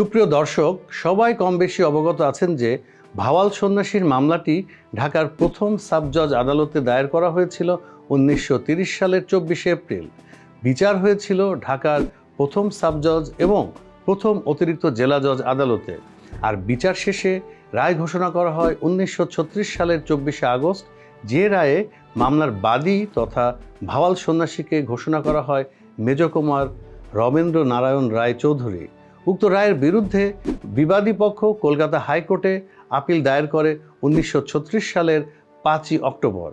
সুপ্রিয় দর্শক, সবাই কম বেশি অবগত আছেন যে ভাওয়াল সন্ন্যাসীর মামলাটি ঢাকার প্রথম সাব জজ আদালতে দায়ের করা হয়েছিল উনিশশো সালের চব্বিশে এপ্রিল। বিচার হয়েছিল ঢাকার প্রথম সাব জজ এবং প্রথম অতিরিক্ত জেলা জজ আদালতে। আর বিচার শেষে রায় ঘোষণা করা হয় উনিশশো ছত্রিশ সালের চব্বিশে আগস্ট, যে রায়ে মামলার বাদী তথা ভাওয়াল সন্ন্যাসীকে ঘোষণা করা হয় মেজকুমার রমেন্দ্র নারায়ণ রায় চৌধুরী উক্ত রায়ের বিরুদ্ধে বিবাদী পক্ষ কলকাতা হাইকোর্টে আপিল দায়ের করে উনিশশো ছত্রিশ সালের পাঁচই অক্টোবর।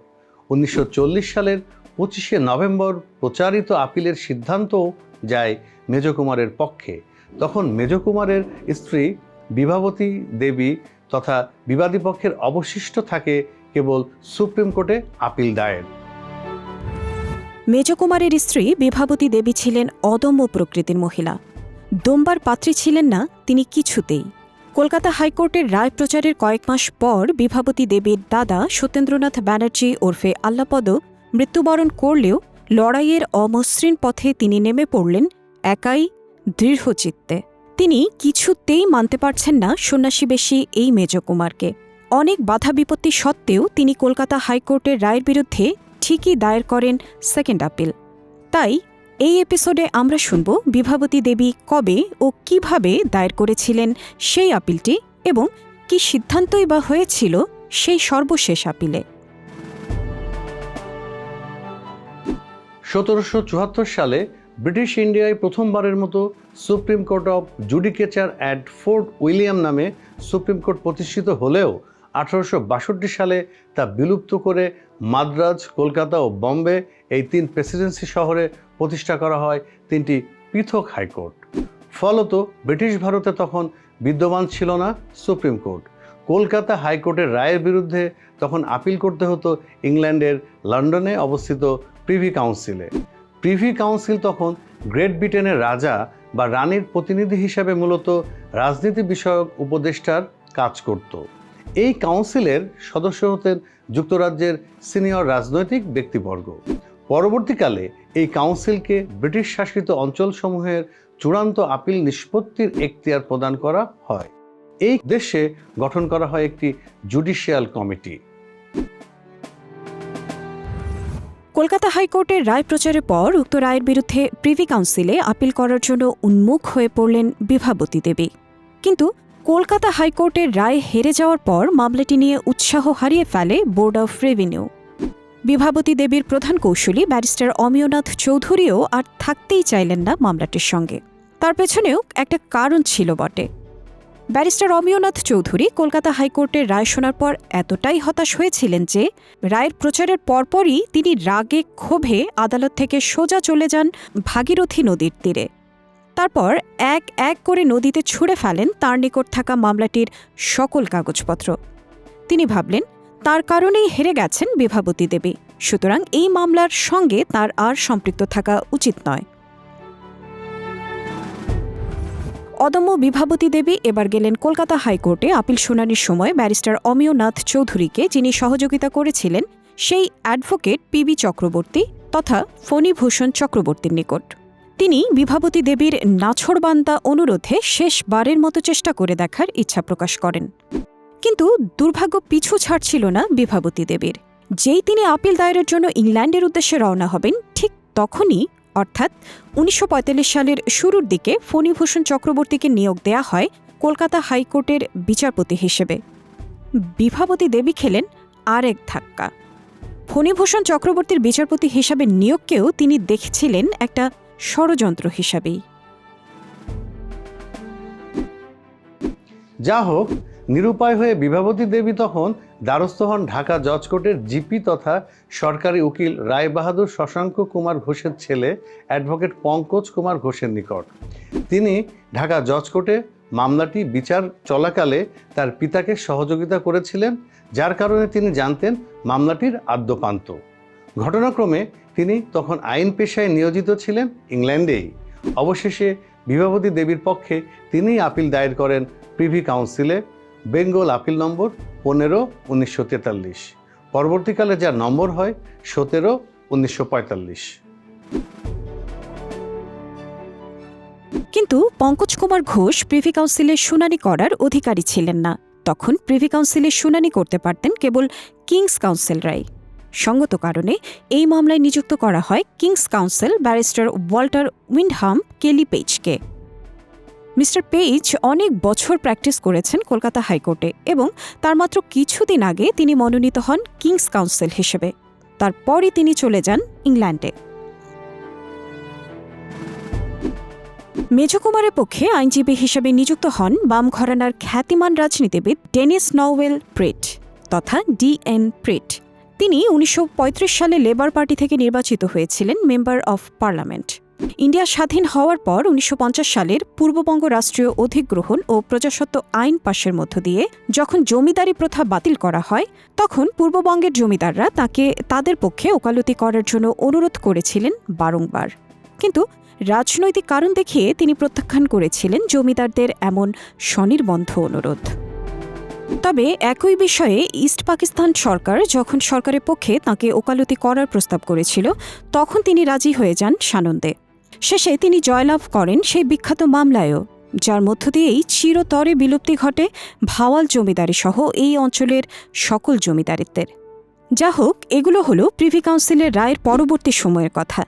উনিশশো চল্লিশ সালের পঁচিশে নভেম্বর প্রচারিত আপিলের সিদ্ধান্তও যায় মেজকুমারের পক্ষে। তখন মেজকুমারের স্ত্রী বিভাবতী দেবী তথা বিবাদী পক্ষের অবশিষ্ট থাকে কেবল সুপ্রিম কোর্টে আপিল দায়ের। মেজকুমারের স্ত্রী বিভাবতী দেবী ছিলেন অদম্য প্রকৃতির মহিলা। দোম্বার পাত্রী ছিলেন না, তিনি কিছুতেই। কলকাতা হাইকোর্টের রায় প্রচারের কয়েক মাস পর বিভাবতী দেবীর দাদা সত্যেন্দ্রনাথ ব্যানার্জি ওরফে আল্লাপদ মৃত্যুবরণ করলেও লড়াইয়ের অমসৃণ পথে তিনি নেমে পড়লেন একাই দৃঢ়চিত্তে। তিনি কিছুতেই মানতে পারছেন না সন্ন্যাসীবেশী এই মেজকুমারকে। অনেক বাধা বিপত্তি সত্ত্বেও তিনি কলকাতা হাইকোর্টের রায়ের বিরুদ্ধে ঠিকই দায়ের করেন সেকেন্ড আপিল। তাই এই এপিসোডে আমরা শুনব বিভাবতী দেবী কবে ও কীভাবে দায়ের করেছিলেন সেই আপিলটি এবং কি সিদ্ধান্তই বা হয়েছিল সেই সর্বশেষ আপিলে। সতেরোশো চুয়াত্তর সালে ব্রিটিশ ইন্ডিয়ায় প্রথমবারের মতো Supreme Court of Judicature at Fort William নামে সুপ্রিম কোর্ট প্রতিষ্ঠিত হলেও আঠারোশো বাষট্টি সালে তা বিলুপ্ত করে মাদ্রাজ, কলকাতা ও বম্বে এই তিন প্রেসিডেন্সি শহরে প্রতিষ্ঠা করা হয় তিনটি পৃথক হাইকোর্ট। ফলত ব্রিটিশ ভারতে তখন বিদ্যমান ছিল না সুপ্রিম কোর্ট। কলকাতা হাইকোর্টের রায়ের বিরুদ্ধে তখন আপিল করতে হতো ইংল্যান্ডের লন্ডনে অবস্থিত প্রিভি কাউন্সিলে। প্রিভি কাউন্সিল তখন গ্রেট ব্রিটেনের রাজা বা রানীর প্রতিনিধি হিসাবে মূলত রাজনীতি বিষয়ক উপদেষ্টার কাজ করত। এই কাউন্সিলের সদস্য হতেন যুক্তরাজ্যের সিনিয়র রাজনৈতিক ব্যক্তিবর্গ। পরবর্তীকালে এই কাউন্সিলকে ব্রিটিশ শাসিত অঞ্চলসমূহের চূড়ান্ত আপিল নিষ্পত্তির এখতিয়ার প্রদান করা হয়। এই উদ্দেশ্যে গঠন করা হয় একটি জুডিশিয়াল কমিটি। কলকাতা হাইকোর্টের রায় প্রচারের পর উক্ত রায়ের বিরুদ্ধে প্রিভি কাউন্সিলে আপিল করার জন্য উন্মুখ হয়ে পড়লেন বিভাবতী দেবী। কিন্তু কলকাতা হাইকোর্টের রায় হেরে যাওয়ার পর মামলাটি নিয়ে উৎসাহ হারিয়ে ফেলে বোর্ড অফ রেভিনিউ। বিভাবতী দেবীর প্রধান কৌশলী ব্যারিস্টার অমিয়নাথ চৌধুরীও আর থাকতেই চাইলেন না মামলাটির সঙ্গে। তার পেছনেও একটা কারণ ছিল বটে। ব্যারিস্টার অমিয়নাথ চৌধুরী কলকাতা হাইকোর্টের রায় শোনার পর এতটাই হতাশ হয়েছিলেন যে, রায়ের প্রচারের পরপরই তিনি রাগে ক্ষোভে আদালত থেকে সোজা চলে যান ভাগীরথী নদীর তীরে। তারপর এক এক করে নদীতে ছুঁড়ে ফেলেন তার নিকট থাকা মামলাটির সকল কাগজপত্র। তিনি ভাবলেন তার কারণেই হেরে গেছেন বিভাবতী দেবী। সুতরাং এই মামলার সঙ্গে তার আর সম্পৃক্ত থাকা উচিত নয়। অদম্য বিভাবতী দেবী এবার গেলেন কলকাতা হাইকোর্টে আপিল শুনানির সময় ব্যারিস্টার অমিয়নাথ চৌধুরীকে, যিনি সহযোগিতা করেছিলেন, সেই অ্যাডভোকেট পিবি চক্রবর্তী তথা ফণীভূষণ চক্রবর্তীর নিকট। তিনি বিভাবতী দেবীর নাছড়বান্দা অনুরোধে শেষবারের মতো চেষ্টা করে দেখার ইচ্ছা প্রকাশ করেন। কিন্তু দুর্ভাগ্য পিছু ছাড়ছিল না বিভাবতী দেবীর। যেই তিনি আপিল দায়েরের জন্য ইংল্যান্ডের উদ্দেশ্যে রওনা হবেন, ঠিক তখনই, অর্থাৎ উনিশশো পঁয়তাল্লিশ সালের শুরুর দিকে ফণীভূষণ চক্রবর্তীকে নিয়োগ দেয়া হয় কলকাতা হাইকোর্টের বিচারপতি হিসেবে। বিভাবতী দেবী খেলেন আরেক ধাক্কা। ফণীভূষণ চক্রবর্তীর বিচারপতি হিসাবে নিয়োগকেও তিনি দেখছিলেন একটা ষড়যন্ত্র হিসাবেই। যা হোক নিরুপায় হয়ে বিভাবতী দেবী তখন দ্বারস্থ হন ঢাকা জজ কোর্টের জিপি তথা সরকারি উকিল রায় বাহাদুর শশাঙ্ক কুমার ঘোষের ছেলে অ্যাডভোকেট পঙ্কজ কুমার ঘোষের নিকট। তিনি ঢাকা জজ কোর্টে মামলাটি বিচার চলাকালে তার পিতাকে সহযোগিতা করেছিলেন, যার কারণে তিনি জানতেন মামলাটির আদ্যপান্ত। ঘটনাক্রমে তিনি তখন আইন পেশায় নিয়োজিত ছিলেন ইংল্যান্ডেই। অবশেষে বিভাবতী দেবীর পক্ষে তিনিই আপিল দায়ের করেন প্রিভি কাউন্সিলে। বেঙ্গল আপিল নম্বর পনেরো, উনিশশো তেতাল্লিশ। পরবর্তীকালে যার নম্বর হয়, সতেরো, উনিশশো পঁয়তাল্লিশ। কিন্তু পঙ্কজ কুমার ঘোষ প্রিভি কাউন্সিলের শুনানি করার অধিকারী ছিলেন না। তখন প্রিভি কাউন্সিলের শুনানি করতে পারতেন কেবল কিংস কাউন্সিলরাই। সঙ্গত কারণে এই মামলায় নিযুক্ত করা হয় king's counsel barrister Walter Windham Kelly পেজকে mister Page অনেক বছর প্র্যাকটিস করেছেন কলকাতা হাইকোর্টে এবং তার মাত্র কিছুদিন আগে তিনি মনোনীত হন কিংস কাউন্সিল হিসেবে। তারপরই তিনি চলে যান ইংল্যান্ডে। মেজকুমারের পক্ষে আইনজীবী হিসেবে নিযুক্ত হন বাম ঘরানার খ্যাতিমান রাজনীতিবিদ ডেনিস নওয়েল প্রিট তথা ডিএন প্রিট। তিনি উনিশশো পঁয়ত্রিশ সালে লেবার পার্টি থেকে নির্বাচিত হয়েছিলেন মেম্বার অফ পার্লামেন্ট। ইন্ডিয়া স্বাধীন হওয়ার পর উনিশশো পঞ্চাশ সালের পূর্ববঙ্গ রাষ্ট্রীয় অধিগ্রহণ ও প্রজাসত্ব আইন পাশের মধ্য দিয়ে যখন জমিদারি প্রথা বাতিল করা হয়, তখন পূর্ববঙ্গের জমিদাররা তাকে তাদের পক্ষে ওকালতি করার জন্য অনুরোধ করেছিলেন বারংবার। কিন্তু রাজনৈতিক কারণ দেখিয়ে তিনি প্রত্যাখ্যান করেছিলেন জমিদারদের এমন স্বনির্বন্ধ অনুরোধ। তবে একই বিষয়ে ইস্ট পাকিস্তান সরকার যখন সরকারের পক্ষে তাকে ওকালতি করার প্রস্তাব করেছিল, তখন তিনি রাজি হয়ে যান সানন্দে। শেষে তিনি জয়লাভ করেন সেই বিখ্যাত মামলায়ও, যার মধ্য দিয়েই চিরতরে বিলুপ্তি ঘটে ভাওয়াল জমিদারি সহ এই অঞ্চলের সকল জমিদারিত্বের। যা হোক, এগুলো হলো প্রিভি কাউন্সিলের রায়ের পরবর্তী সময়ের কথা।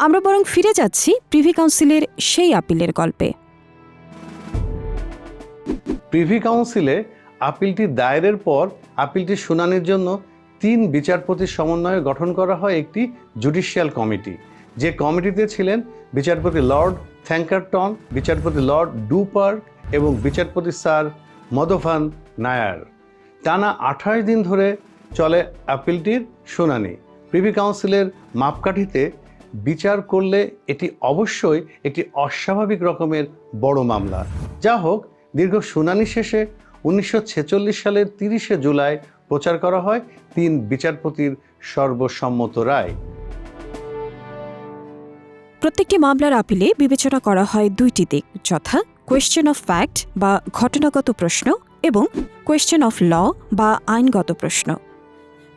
আমরা বরং ফিরে যাচ্ছি প্রিভি কাউন্সিলের সেই আপিলের গল্পে। প্রিভি কাউন্সিলে আপিলটি দায়েরের পর আপিলটি শুনানির জন্য তিন বিচারপতির সমন্বয়ে গঠন করা হয় একটি জুডিশিয়াল কমিটি। যে কমিটিতে ছিলেন বিচারপতি লর্ড থ্যাঙ্কারটন, বিচারপতি লর্ড ডুপার্ক এবং বিচারপতি স্যার মদভান নায়ার। টানা আঠাশ দিন ধরে চলে আপিলটির শুনানি। প্রিভি কাউন্সিলের মাপকাঠিতে বিচার করলে এটি অবশ্যই একটি অস্বাভাবিক রকমের বড় মামলা। যা হোক, দীর্ঘ শুনানি শেষে উনিশশো ছেচল্লিশ সালের তিরিশে জুলাই প্রচার করা হয় তিন বিচারপতির সর্বসম্মত রায়। প্রত্যেকটি মামলার আপিলে বিবেচনা করা হয় দুইটি দিক, যথা কোয়েশ্চেন অফ ফ্যাক্ট বা ঘটনাগত প্রশ্ন এবং কোয়েশ্চেন অফ ল বা আইনগত প্রশ্ন।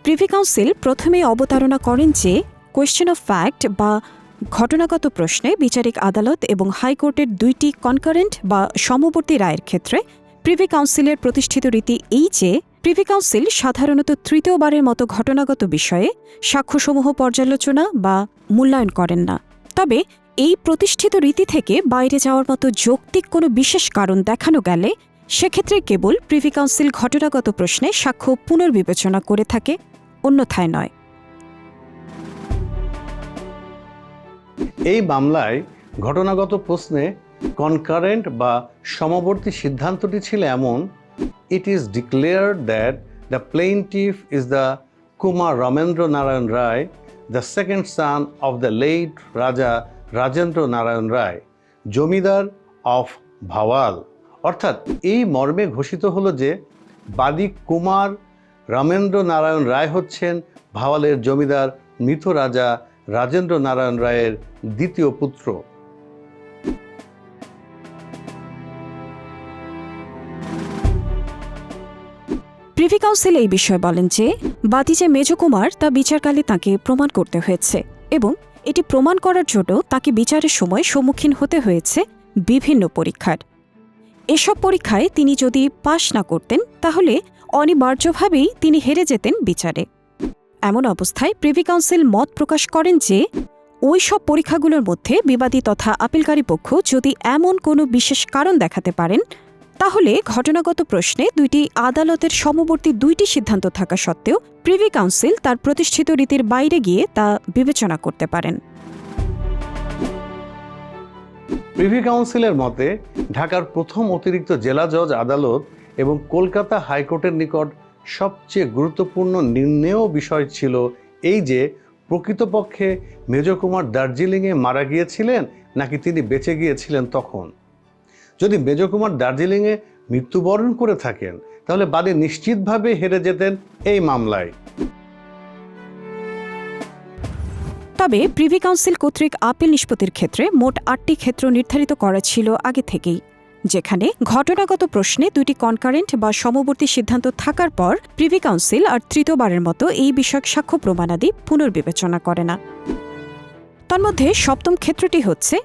প্রিভি কাউন্সিল প্রথমে অবতারণা করেন যে কোয়েশ্চেন অফ ফ্যাক্ট বা ঘটনাগত প্রশ্নে বিচারিক আদালত এবং হাইকোর্টের দুইটি কনকারেন্ট বা সমবর্তী রায়ের ক্ষেত্রে প্রিভি কাউন্সিলের প্রতিষ্ঠিত রীতি এই যে প্রিভি কাউন্সিল সাধারণত তৃতীয়বারের মতো ঘটনাগত বিষয়ে সাক্ষ্যসমূহ পর্যালোচনা বা মূল্যায়ন করেন না। তবে এই প্রতিষ্ঠিত রীতি থেকে বাইরে যাওয়ার মতো যৌক্তিক কোনো বিশেষ কারণ দেখানো গেলে সেক্ষেত্রে কেবল প্রিভি কাউন্সিল ঘটনাগত প্রশ্নে সাক্ষ্য পুনর্বিবেচনা করে থাকে, অন্যথায় নয়। এই মামলায় ঘটনাগত প্রশ্নে কনকারেন্ট বা সমবর্তী সিদ্ধান্তটি ছিল এমন it is declare that the plaintiff is the Kumar Ramendra Narayan Roy the second son of the late Raja Rajendra Narayan Roy, zamindar of Bhawal. অর্থাৎ এই মর্মে ঘোষিত হলো যে বাদী কুমার রামেন্দ্র নারায়ণ রায় হচ্ছেন ভাওয়ালের জমিদার মৃত রাজা রাজেন্দ্র নারায়ণ রায়ের দ্বিতীয় পুত্র। প্রিভি কাউন্সিল এই বিষয়ে বলেন যে যে মেজকুমার তা বিচারকালে তাকে প্রমাণ করতে হয়েছে এবং এটি প্রমাণ করার জন্য তাকে বিচারের সময় সম্মুখীন হতে হয়েছে বিভিন্ন পরীক্ষার। এসব পরীক্ষায় তিনি যদি পাশ না করতেন, তাহলে অনিবার্যভাবেই তিনি হেরে যেতেন বিচারে। এমন অবস্থায় প্রিভি কাউন্সিল মত প্রকাশ করেন যে, ওই সব পরীক্ষাগুলোর মধ্যে বিবাদী তথা আপিলকারী পক্ষ যদি এমন কোনো বিশেষ কারণ দেখাতে পারেন তাহলে ঘটনাগত প্রশ্নে দুইটি আদালতের সমবর্তী দুইটি সিদ্ধান্ত থাকা সত্ত্বেও প্রিভি কাউন্সিল তার প্রতিষ্ঠিত রীতির বাইরে গিয়ে তা বিবেচনা করতে পারেন। প্রিভি কাউন্সিলের মতে, ঢাকার প্রথম অতিরিক্ত জেলা জজ আদালত এবং কলকাতা হাইকোর্টের নিকট সবচেয়ে গুরুত্বপূর্ণ নির্ণেয় বিষয় ছিল এই যে, প্রকৃতপক্ষে মেজকুমার দার্জিলিংয়ে মারা গিয়েছিলেন নাকি তিনি বেঁচে গিয়েছিলেন তখন? যদি মেজকুমার দার্জিলিংয়ে মৃত্যুবরণ করে থাকেন, তাহলে বাদী নিশ্চিতভাবে হেরে যেতেন এই মামলায়। তবে প্রিভি কাউন্সিল কর্তৃক আপিল নিষ্পত্তির ক্ষেত্রে মোট আটটি ক্ষেত্র নির্ধারিত করা ছিল আগে থেকেই, যেখানে ঘটনাগত প্রশ্নে দুটি কনকারেন্ট বা সমবর্তী সিদ্ধান্ত থাকার পর প্রিভি কাউন্সিল আর তৃতীয়বারের মতো এই বিষয়ক সাক্ষ্য প্রমাণাদি পুনর্বিবেচনা করে না। তন্মধ্যে সপ্তম ক্ষেত্রটি হচ্ছে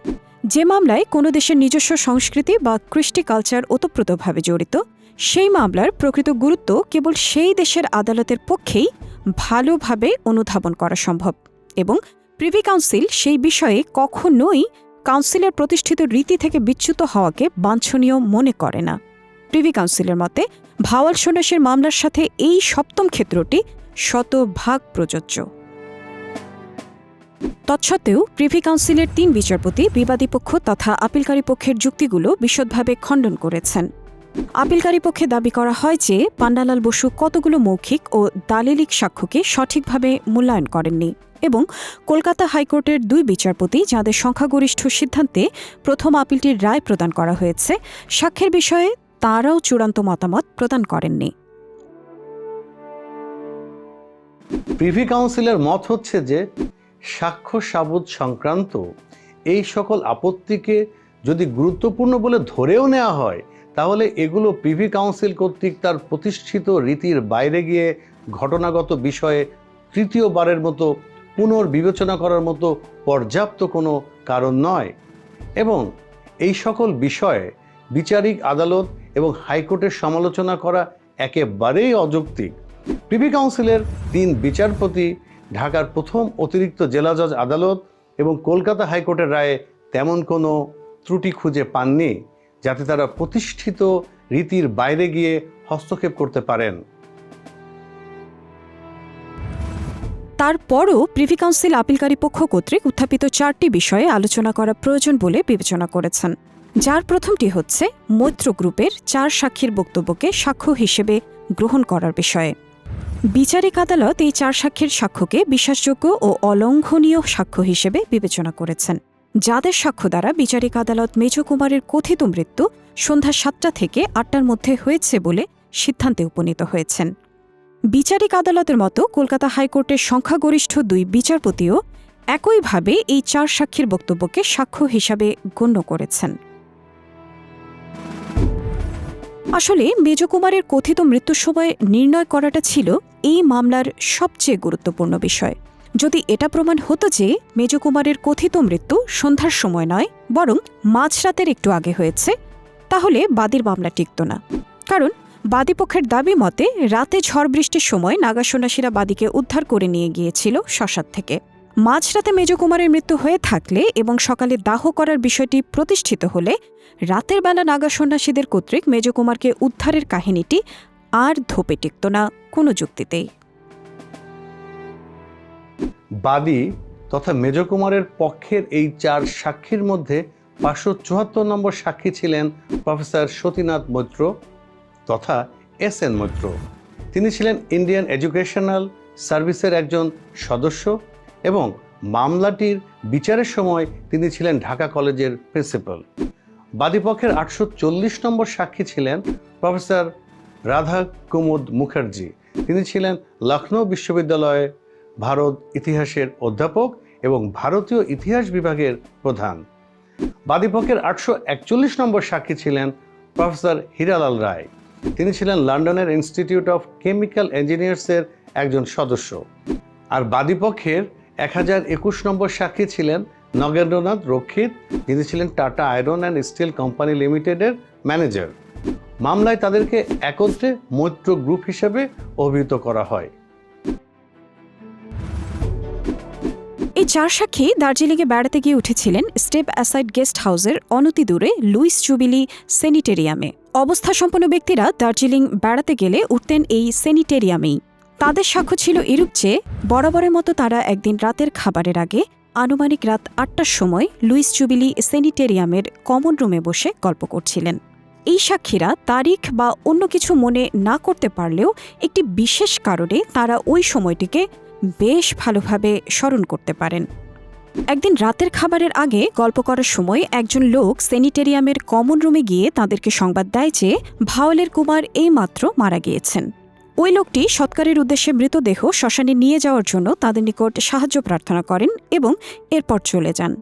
যে মামলায় কোনো দেশের নিজস্ব সংস্কৃতি বা কৃষ্টি কালচার ওতপ্রোতভাবে জড়িত, সেই মামলার প্রকৃত গুরুত্ব কেবল সেই দেশের আদালতের পক্ষেই ভালোভাবে অনুধাবন করা সম্ভব এবং প্রিভি কাউন্সিল সেই বিষয়ে কখনোই কাউন্সিলের প্রতিষ্ঠিত রীতি থেকে বিচ্যুত হওয়াকে বাঞ্ছনীয় মনে করে না। প্রিভি কাউন্সিলের মতে, ভাওয়াল সন্ন্যাসের মামলার সাথে এই সপ্তম ক্ষেত্রটি শতভাগ প্রযোজ্য। তৎসত্ত্বেও প্রিভি কাউন্সিলের তিন বিচারপতি, বিবাদী পক্ষ তথা আপিলকারী পক্ষের যুক্তিগুলো বিশদভাবে খণ্ডন করেছেন। আপিলকারী পক্ষে দাবি করা হয় যে পান্ডালাল বসু কতগুলো মৌখিক ও দালিলিক সাক্ষ্যকে সঠিকভাবে মূল্যায়ন করেননি এবং কলকাতা হাইকোর্টের দুই বিচারপতি, যাদের সংখ্যাগরিষ্ঠ সিদ্ধান্তে প্রথম আপিলটির রায় প্রদান করা হয়েছে, সাক্ষ্যের বিষয়ে তাঁরাও চূড়ান্ত মতামত প্রদান করেননি। প্রিভি কাউন্সিলের মত হচ্ছে যে সাক্ষ্য সাবুত সংক্রান্ত এই সকল আপত্তিকে যদি গুরুত্বপূর্ণ বলে ধরেও নেওয়া হয়, তাহলে এগুলো প্রিভি কাউন্সিল কর্তৃক তার প্রতিষ্ঠিত রীতির বাইরে গিয়ে ঘটনাগত বিষয়ে তৃতীয়বারের মতো পুনর্বিবেচনা করার মতো পর্যাপ্ত কোনো কারণ নয়। এবং এই সকল বিষয়ে বিচারিক আদালত এবং হাইকোর্টের সমালোচনা করা একেবারেই অযৌক্তিক। প্রিভি কাউন্সিলের তিন বিচারপতি ঢাকার প্রথম অতিরিক্ত জেলা জজ আদালত এবং কলকাতা হাইকোর্টের রায়ে তেমন কোনো ত্রুটি খুঁজে পাননি, যাতে তারা প্রতিষ্ঠিত রীতির বাইরে গিয়ে হস্তক্ষেপ করতে পারেন। তারপরও প্রিভি কাউন্সিল আপিলকারী পক্ষ কর্তৃক উত্থাপিত চারটি বিষয়ে আলোচনা করা প্রয়োজন বলে বিবেচনা করেছেন। যার প্রথমটি হচ্ছে মৈত্র গ্রুপের চার সাক্ষীর বক্তব্যকে সাক্ষ্য হিসেবে গ্রহণ করার বিষয়ে। বিচারিক আদালত এই চার সাক্ষীর সাক্ষ্যকে বিশ্বাসযোগ্য ও অলঙ্ঘনীয় সাক্ষ্য হিসেবে বিবেচনা করেছেন। যাদের সাক্ষ্য দ্বারা বিচারিক আদালত মেজ কুমারের কথিত মৃত্যু সন্ধ্যা সাতটা থেকে আটটার মধ্যে হয়েছে বলে সিদ্ধান্তে উপনীত হয়েছেন। বিচারিক আদালতের মতো কলকাতা হাইকোর্টের সংখ্যাগরিষ্ঠ দুই বিচারপতিও একইভাবে এই চার সাক্ষীর বক্তব্যকে সাক্ষ্য হিসাবে গণ্য করেছেন। আসলে মেজকুমারের কথিত মৃত্যুর সময় নির্ণয় করাটা ছিল এই মামলার সবচেয়ে গুরুত্বপূর্ণ বিষয়। যদি এটা প্রমাণ হতো যে মেজকুমারের কথিত মৃত্যু সন্ধ্যার সময় নয়, বরং মাঝরাতের একটু আগে হয়েছে, তাহলে বাদীর মামলা টিকত না। কারণ বাদীপক্ষের দাবি মতে রাতে ঝড় বৃষ্টির সময় নাগা সন্ন্যাসীরা বাদীকে উদ্ধার করে নিয়ে গিয়েছিল শ্মশান থেকে। মাঝরাতে মেজকুমারের মৃত্যু হয়ে থাকলে এবং সকালে দাহ করার বিষয়টি প্রতিষ্ঠিত হলে রাতের বেলা নাগা সন্ন্যাসীদের কর্তৃক মেজকুমারকে উদ্ধারের কাহিনীটি আর ধোপে টিকত না কোনো যুক্তিতেই। বাদী তথা মেজকুমারের পক্ষের এই চার সাক্ষীর মধ্যে পাঁচশো চুয়াত্তর নম্বর সাক্ষী ছিলেন প্রফেসর সতীনাথ মৈত্র তথা এস এন মৈত্র। তিনি ছিলেন ইন্ডিয়ান এডুকেশনাল সার্ভিসের একজন সদস্য এবং মামলাটির বিচারের সময় তিনি ছিলেন ঢাকা কলেজের প্রিন্সিপাল। বাদীপক্ষের আটশো চল্লিশ নম্বর সাক্ষী ছিলেন প্রফেসর রাধা কুমুদ মুখার্জি। তিনি ছিলেন লখনৌ বিশ্ববিদ্যালয়ে ভারত ইতিহাসের অধ্যাপক এবং ভারতীয় ইতিহাস বিভাগের প্রধান। বাদীপক্ষের আটশো একচল্লিশ নম্বর সাক্ষী ছিলেন প্রফেসর হীরালাল রায়। তিনি ছিলেন লন্ডনের ইনস্টিটিউট অফ কেমিক্যাল ইঞ্জিনিয়ার্সের একজন সদস্য। আর বাদীপক্ষের এক হাজার একুশ নম্বর সাক্ষী ছিলেন নগেন্দ্রনাথ রক্ষিত। যিনি ছিলেন Tata iron and steel company লিমিটেডের ম্যানেজার। মামলায় তাদেরকে একত্রে মৈত্র গ্রুপ হিসেবে অভিহিত করা হয়। এই চার সাক্ষী দার্জিলিংয়ে বেড়াতে গিয়ে উঠেছিলেন স্টেপ অ্যাসাইড গেস্ট হাউসের অনতি দূরে লুইস জুবিলি সেনিটেরিয়ামে। অবস্থা সম্পন্ন ব্যক্তিরা দার্জিলিং বেড়াতে গেলে উঠতেন এই সেনিটেরিয়ামেই। তাদের সাক্ষ্য ছিল এরূপ যে, বরাবরের মতো তারা একদিন রাতের খাবারের আগে আনুমানিক রাত আটটার সময় লুইস জুবিলি সেনিটেরিয়ামের কমন রুমে বসে গল্প করছিলেন। এই সাক্ষীরা তারিখ বা অন্য কিছু মনে না করতে পারলেও একটি বিশেষ কারণে তারা ওই সময়টিকে বেশ ভালোভাবে স্মরণ করতে পারেন। একদিন রাতের খাবারের আগে গল্প করার সময় একজন লোক সেনিটেরিয়ামের কমন রুমে গিয়ে তাদেরকে সংবাদ দেয় যে ভাওয়ালের কুমার এইমাত্র মারা গিয়েছেন। ওই লোকটি সৎকারের উদ্দেশ্যে মৃতদেহ শ্মশানে নিয়ে যাওয়ার জন্য তাদের নিকট সাহায্য প্রার্থনা করেন এবং এরপর চলে যান।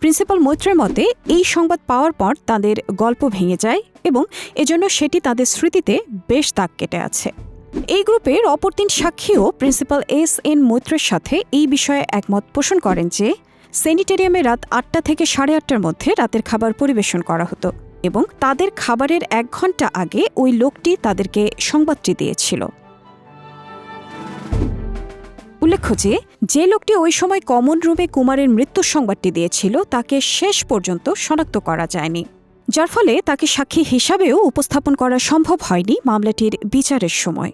প্রিন্সিপাল মৈত্রের মতে, এই সংবাদ পাওয়ার পর তাদের গল্প ভেঙে যায় এবং এজন্য সেটি তাদের স্মৃতিতে বেশ দাগ কেটে আছে। এই গ্রুপের অপর তিন সাক্ষীও প্রিন্সিপাল এস এন মৈত্রের সাথে এই বিষয়ে একমত পোষণ করেন যে, সেনিটেরিয়ামে রাত আটটা থেকে সাড়ে আটটার মধ্যে রাতের খাবার পরিবেশন করা হতো এবং তাদের খাবারের এক ঘণ্টা আগে ওই লোকটি তাদেরকে সংবাদটি দিয়েছিল। উল্লেখ্য যে যে লোকটি ওই সময় কমন রুমে কুমারের মৃত্যুর সংবাদটি দিয়েছিল, তাকে শেষ পর্যন্ত শনাক্ত করা যায়নি। যার ফলে তাকে সাক্ষী হিসাবেও উপস্থাপন করা সম্ভব হয়নি মামলাটির বিচারের সময়।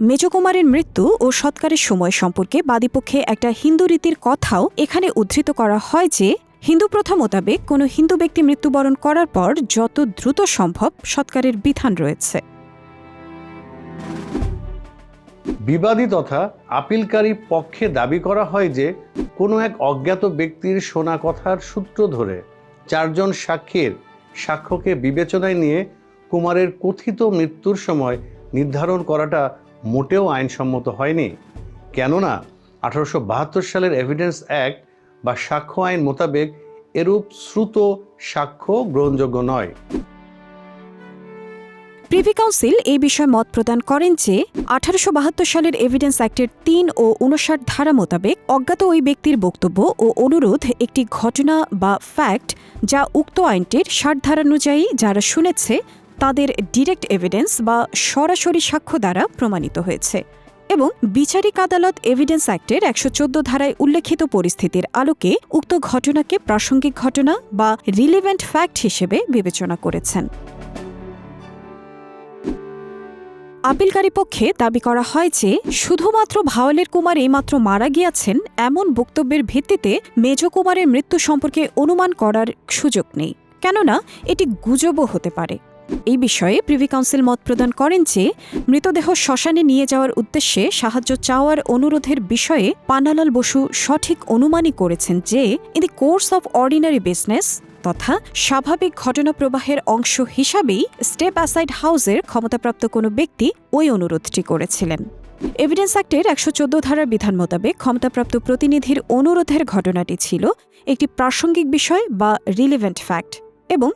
মেজকুমারের মৃত্যু ও সৎকারের সময় সম্পর্কে বাদীপক্ষে একটা হিন্দু রীতির কথাও এখানে উদ্ধৃত করা হয় যে, হিন্দু প্রথা মোতাবেক কোনো হিন্দু ব্যক্তি মৃত্যুবরণ করার পর যত দ্রুত সম্ভব সৎকারের বিধান রয়েছে। বিবাদী তথা আপিলকারী পক্ষে দাবি করা হয় যে, কোনো এক অজ্ঞাত ব্যক্তির শোনা কথার সূত্র ধরে চারজন সাক্ষীর সাক্ষ্যকে বিবেচনায় নিয়ে কুমারের কথিত মৃত্যুর সময় নির্ধারণ করাটা মোটেও আইনসম্মত হয়নি। কেননা, আঠারোশো বাহাত্তর সালের এভিডেন্স অ্যাক্ট বা সাক্ষ্য আইন মোতাবেক এরূপ শ্রুত সাক্ষ্য গ্রহণযোগ্য নয়। প্রিভি কাউন্সিল এই বিষয়ে মত প্রদান করেন যে, আঠারোশো বাহাত্তর সালের এভিডেন্স অ্যাক্টের তিন ও উনষাট ধারা মোতাবেক অজ্ঞাত ওই ব্যক্তির বক্তব্য ও অনুরোধ একটি ঘটনা বা ফ্যাক্ট যা উক্ত আইনটির ষাট ধারানুযায়ী যারা শুনেছে, তাদের ডিরেক্ট এভিডেন্স বা সরাসরি সাক্ষ্য দ্বারা প্রমাণিত হয়েছে এবং বিচারিক আদালত এভিডেন্স অ্যাক্টের একশো চোদ্দ ধারায় উল্লেখিত পরিস্থিতির আলোকে উক্ত ঘটনাকে প্রাসঙ্গিক ঘটনা বা রিলিভেন্ট ফ্যাক্ট হিসেবে বিবেচনা করেছেন। আপিলকারী পক্ষে দাবি করা হয় যে, শুধুমাত্র ভাওয়ালের কুমার এইমাত্র মারা গিয়াছেন এমন বক্তব্যের ভিত্তিতে মেজ কুমারের মৃত্যু সম্পর্কে অনুমান করার সুযোগ নেই। কেননা, এটি গুজবও হতে পারে। এই বিষয়ে প্রিভি কাউন্সিল মত প্রদান করেন যে, মৃতদেহ শ্মশানে নিয়ে যাওয়ার উদ্দেশ্যে সাহায্য চাওয়ার অনুরোধের বিষয়ে পান্নালাল বসু সঠিক অনুমানই করেছেন যে in the course of ordinary business তথা স্বাভাবিক ঘটনা প্রবাহের অংশ হিসাবেই স্টেপ অ্যাসাইড হাউসের ক্ষমতাপ্রাপ্ত কোনো ব্যক্তি ওই অনুরোধটি করেছিলেন। এভিডেন্স অ্যাক্টের একশো চোদ্দ ধারার বিধান মোতাবেক ক্ষমতাপ্রাপ্ত প্রতিনিধির অনুরোধের ঘটনাটি ছিল একটি প্রাসঙ্গিক বিষয় বা রিলিভেন্ট ফ্যাক্ট এবং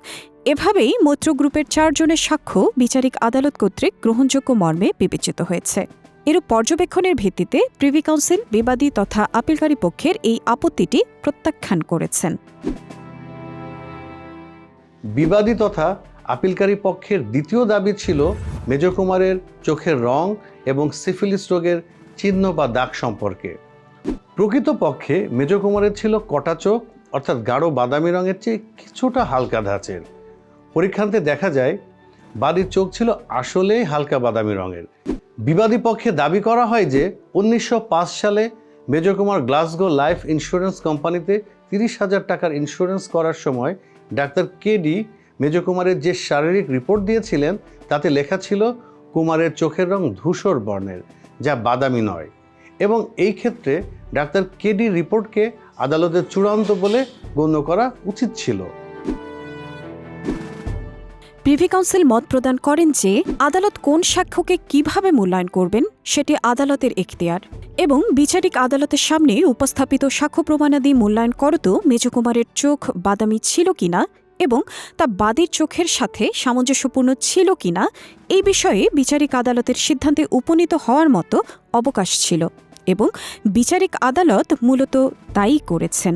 এভাবেই মৈত্র গ্রুপের চারজনের সাক্ষ্য বিচারিক আদালত কর্তৃক গ্রহণযোগ্য মর্মে বিবেচিত হয়েছে। এরূপ পর্যবেক্ষণের ভিত্তিতে প্রিভি কাউন্সিল, বিবাদী তথা আপিলকারী পক্ষের এই আপত্তিটি প্রত্যাখ্যান করেছেন। বিবাদী তথা আপিলকারী পক্ষের দ্বিতীয় দাবি ছিল মেজকুমারের চোখের রং এবং সিফিলিস রোগের চিহ্ন বা দাগ সম্পর্কে। প্রকৃতপক্ষে মেজকুমারের ছিল কটা চোখ, অর্থাৎ গাঢ় বাদামি রঙের চেয়ে কিছুটা হালকা ধাঁচের। পরীক্ষান্তে দেখা যায়, বাদীর চোখ ছিল আসলেই হালকা বাদামি রঙের। বিবাদী পক্ষে দাবি করা হয় যে, উনিশশো পাঁচ সালে মেজকুমার গ্লাসগো লাইফ ইন্স্যুরেন্স কোম্পানিতে তিরিশ হাজার টাকার ইন্স্যুরেন্স করার সময় ডাক্তার কেডি মেজকুমারের যে শারীরিক রিপোর্ট দিয়েছিলেন, তাতে লেখা ছিল, কুমারের চোখের রং ধূসর বর্ণের, যা বাদামি নয়। এবং এই ক্ষেত্রে ডাক্তার কেডি রিপোর্টকে আদালতের চূড়ান্ত বলে গণ্য করা উচিত ছিল। প্রিভি কাউন্সিল মত প্রদান করেন যে, আদালত কোন সাক্ষ্যকে কীভাবে মূল্যায়ন করবেন, সেটি আদালতের এখতিয়ার এবং বিচারিক আদালতের সামনে উপস্থাপিত সাক্ষ্য প্রমাণাদি মূল্যায়ন করত মেজকুমারের চোখ বাদামি ছিল কিনা এবং তা বাদীর চোখের সাথে সামঞ্জস্যপূর্ণ ছিল কিনা, এই বিষয়ে বিচারিক আদালতের সিদ্ধান্তে উপনীত হওয়ার মতো অবকাশ ছিল এবং বিচারিক আদালত মূলত তাই করেছেন।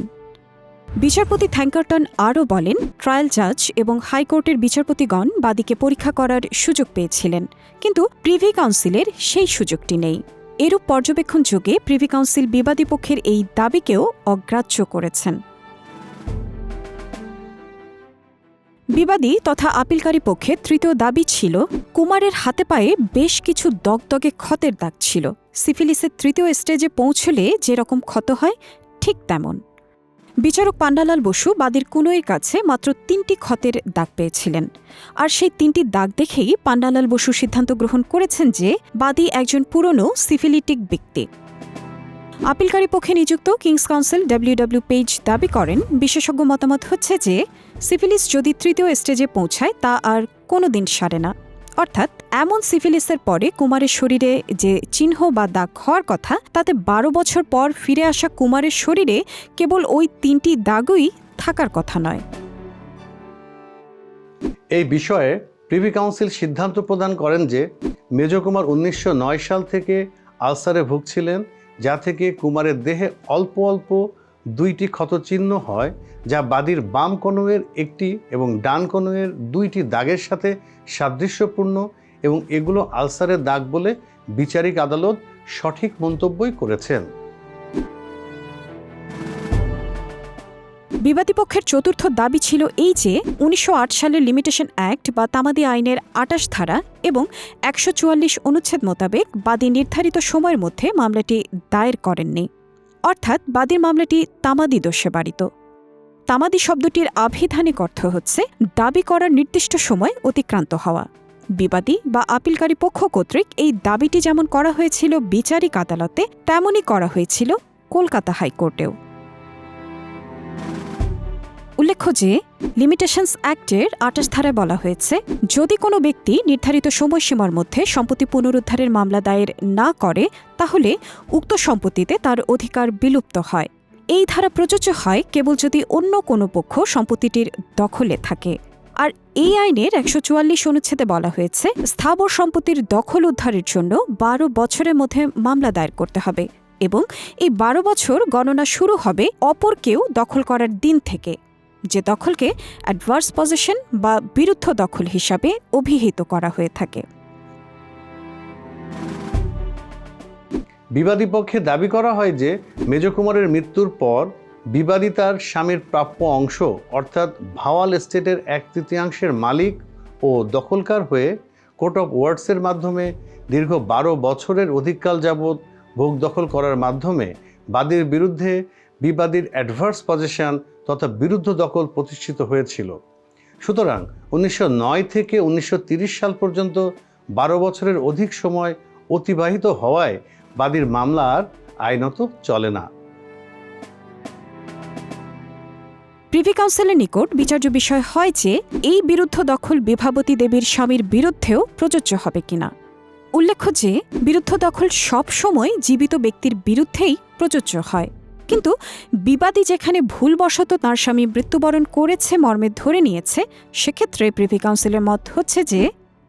বিচারপতি থ্যাঙ্কারটন আরও বলেন, ট্রায়াল জাজ এবং হাইকোর্টের বিচারপতিগণ বাদীকে পরীক্ষা করার সুযোগ পেয়েছিলেন, কিন্তু প্রিভি কাউন্সিলের সেই সুযোগটি নেই। এরূপ পর্যবেক্ষণ যোগে প্রিভি কাউন্সিল বিবাদী পক্ষের এই দাবিকেও অগ্রাহ্য করেছেন। বিবাদী তথা আপিলকারী পক্ষে তৃতীয় দাবি ছিল, কুমারের হাতে পায়ে বেশ কিছু দগদগে ক্ষতের দাগ ছিল। সিফিলিসের তৃতীয় স্টেজে পৌঁছলে যেরকম ক্ষত হয়, ঠিক তেমন। বিচারক পান্ডালাল বসু বাদীর কুনোয়ের কাছে মাত্র তিনটি ক্ষতের দাগ পেয়েছিলেন। আর সেই তিনটি দাগ দেখেই পান্ডালাল বসু সিদ্ধান্ত গ্রহণ করেছেন যে বাদী একজন পুরনো সিফিলিটিক ব্যক্তি। আপিলকারী পক্ষে নিযুক্ত কিংস কাউন্সিল ডব্লিউডব্লিউ পেজ দাবি করেন, বিশেষজ্ঞ মতামত হচ্ছে যে সিফিলিস যদি তৃতীয় স্টেজে পৌঁছায় তা আর কোনো দিন সারে না। অর্থাৎ এমন সিফিলিসের পরে কুমারের শরীরে যে চিহ্ন বা দাগ হওয়ার কথা, তাতে বারো বছর পর ফিরে আসা কুমারের শরীরে কেবল ওই তিনটি দাগই থাকার কথা নয়। এই বিষয়ে প্রিভি কাউন্সিল সিদ্ধান্ত প্রদান করেন যে মেজকুমার উনিশশো নয় সাল থেকে আলসারে ভুগছিলেন, যা থেকে কুমারের দেহে অল্প অল্প দুইটি ক্ষতচিহ্ন হয় যা বাদীর বাম কনুয়ের একটি এবং ডান কনুয়ের দুইটি দাগের সাথে সাদৃশ্যপূর্ণ এবং এগুলো আলসারের দাগ বলে বিচারিক আদালত সঠিক মন্তব্যই করেছেন। বিবাদী পক্ষের চতুর্থ দাবি ছিল এই যে উনিশশো আট সালের লিমিটেশন অ্যাক্ট বা তামাদি আইনের আটাশ ধারা এবং একশো চুয়াল্লিশ অনুচ্ছেদ মোতাবেক বাদী নির্ধারিত সময়ের মধ্যে মামলাটি দায়ের করেননি। অর্থাৎ বাদীর মামলাটি তামাদি দোষে বাড়িত। তামাদি শব্দটির আভিধানিক অর্থ হচ্ছে দাবি করার নির্দিষ্ট সময় অতিক্রান্ত হওয়া। বিবাদী বা আপিলকারী পক্ষ কর্তৃক এই দাবিটি যেমন করা হয়েছিল বিচারিক আদালতে, তেমনই করা হয়েছিল কলকাতা হাইকোর্টেও। উল্লেখ্য যে লিমিটেশনস অ্যাক্টের আটাশ ধারায় বলা হয়েছে, যদি কোনো ব্যক্তি নির্ধারিত সময়সীমার মধ্যে সম্পত্তি পুনরুদ্ধারের মামলা দায়ের না করে, তাহলে উক্ত সম্পত্তিতে তার অধিকার বিলুপ্ত হয়। এই ধারা প্রযোজ্য হয় কেবল যদি অন্য কোনো পক্ষ সম্পত্তিটির দখলে থাকে। আর এই আইনের একশো চুয়াল্লিশ অনুচ্ছেদে বলা হয়েছে, স্থাবর সম্পত্তির দখল উদ্ধারের জন্য বারো বছরের মধ্যে মামলা দায়ের করতে হবে এবং এই বারো বছর গণনা শুরু হবে অপর কেউ দখল করার দিন থেকে। যে দখলকে অ্যাডভার্স পজিশন বা বিরুদ্ধ দখল হিসাবে অভিহিত করা হয়ে থাকে। বিবাদী পক্ষে দাবি করা হয় যে মেজকুমারের মৃত্যুর পর বিবাদী তার স্বামীর প্রাপ্য অংশ, অর্থাৎ ভাওয়াল এস্টেটের এক তৃতীয়াংশের মালিক ও দখলকার হয়ে কোর্ট অফ ওয়ার্ডসের মাধ্যমে দীর্ঘ বারো বছরের অধিককাল যাবৎ ভোগ দখল করার মাধ্যমে বাদীর বিরুদ্ধে বিবাদীর অ্যাডভার্স পজিশন তথা বিরুদ্ধ দখল প্রতিষ্ঠিত হয়েছিল। সুতরাং উনিশশো নয় থেকে উনিশশো সাল পর্যন্ত বারো বছরের অধিক সময় অতিবাহিত হওয়ায় বাদীর মামলা আর আইনত চলে না। প্রিভি কাউন্সিলের নিকট বিচার্য বিষয় হয় যে, এই বিরুদ্ধ দখল বিভাবতী দেবীর স্বামীর বিরুদ্ধেও প্রযোজ্য হবে কিনা। উল্লেখ্য যে, বিরুদ্ধ দখল সব সময় জীবিত ব্যক্তির বিরুদ্ধেই প্রযোজ্য হয়। কিন্তু বিবাদী যেখানে ভুলবশত তার স্বামী মৃত্যুবরণ করেছে, মর্মে ধরে নিয়েছে, সেক্ষেত্রে প্রিভি কাউন্সিলের মত হচ্ছে যে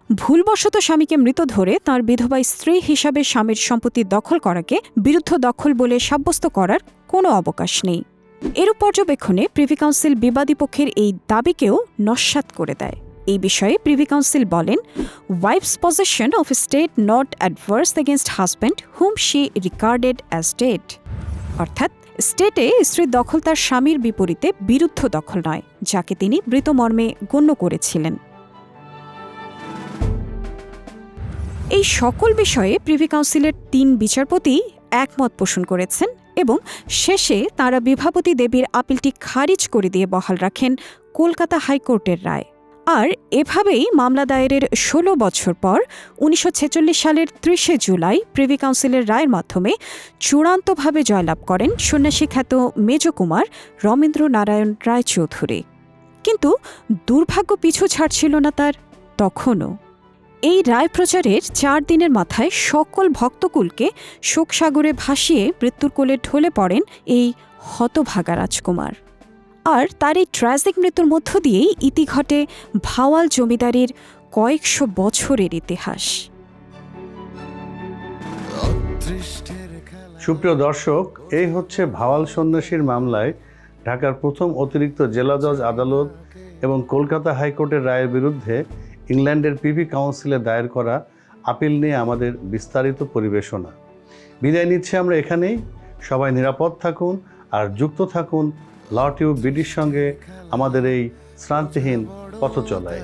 ভুলবশত স্বামীকে মৃত ধরে তার বিধবা স্ত্রী হিসাবে স্বামীর সম্পত্তি দখল করাকে বিরুদ্ধ দখল বলে সাব্যস্ত করার কোনো অবকাশ নেই। এরূপ পর্যবেক্ষণে প্রিভি কাউন্সিল বিবাদী পক্ষের এই দাবিকেও নস্যাৎ করে দেয়। এই বিষয়ে প্রিভি কাউন্সিল বলেন, wife's position of state not adverse against husband whom she regarded as dead. অর্থাৎ স্টেটে স্ত্রীর দখল তার স্বামীর বিপরীতে বিরুদ্ধ দখল নয়, যাকে তিনি মৃতমর্মে গণ্য করেছিলেন। এই সকল বিষয়ে প্রিভি কাউন্সিলের তিন বিচারপতি একমত পোষণ করেছেন এবং শেষে তারা বিভাবতী দেবীর আপিলটি খারিজ করে দিয়ে বহাল রাখেন কলকাতা হাইকোর্টের রায়। আর এভাবেই মামলা দায়েরের ষোলো বছর পর উনিশশো ছেচল্লিশ সালের ত্রিশে জুলাই প্রিভি কাউন্সিলের রায়ের মাধ্যমে চূড়ান্তভাবে জয়লাভ করেন সন্ন্যাসী খ্যাত মেজকুমার রমেন্দ্র নারায়ণ রায়চৌধুরী। কিন্তু দুর্ভাগ্য পিছু ছাড়ছিল না তার তখনও। এই রায় প্রচারের চার দিনের মাথায় সকল ভক্তকুলকে শোকসাগরে ভাসিয়ে মৃত্যুর কোলে ঢলে পড়েন এই হতভাগা রাজকুমার। আর তার এই ট্র্যাজিক মৃত্যুর মধ্য দিয়েই ইতি ঘটে ভাওয়াল জমিদারির কয়েকশো বছরের ইতিহাস। সুপ্রিয় দর্শক, এই হচ্ছে ভাওয়াল সন্ন্যাসীর মামলায় ঢাকার প্রথম অতিরিক্ত জেলা জজ আদালত এবং কলকাতা হাইকোর্টের রায়ের বিরুদ্ধে ইংল্যান্ডের পিভি কাউন্সিলে দায়ের করা আপিল নিয়ে আমাদের বিস্তারিত পরিবেশনা। বিদায় নিচ্ছে আমরা এখানেই। সবাই নিরাপদ থাকুন আর যুক্ত থাকুন ল টিউব বিডির সঙ্গে আমাদের এই শ্রান্তিহীন পথ চলায়।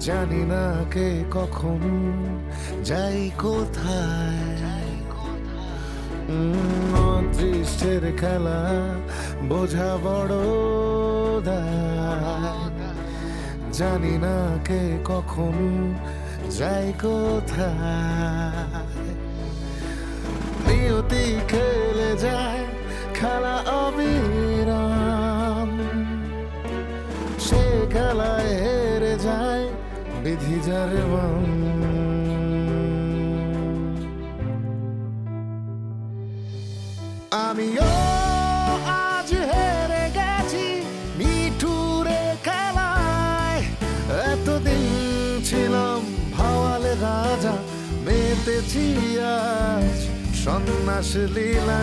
জানি না কে কখন যাই কোথায়। খেলা বোঝা বড়। জানি না কে কখন যাই কোথায়। নিয়তি খেলে যায় খেলা অবিরাম। সে খেলায় হেরে যায় বিধি যারে। আমিও আজ হেরে গেছি মিঠুরে খেলায়। এতদিন ছিলাম ভাওয়ালে রাজা, মেতেছি আজ সন্ন্যাস লীলা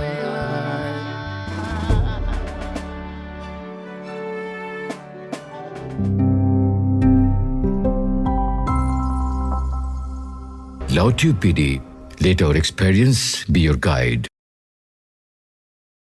Lautube PD. Let our experience be your guide.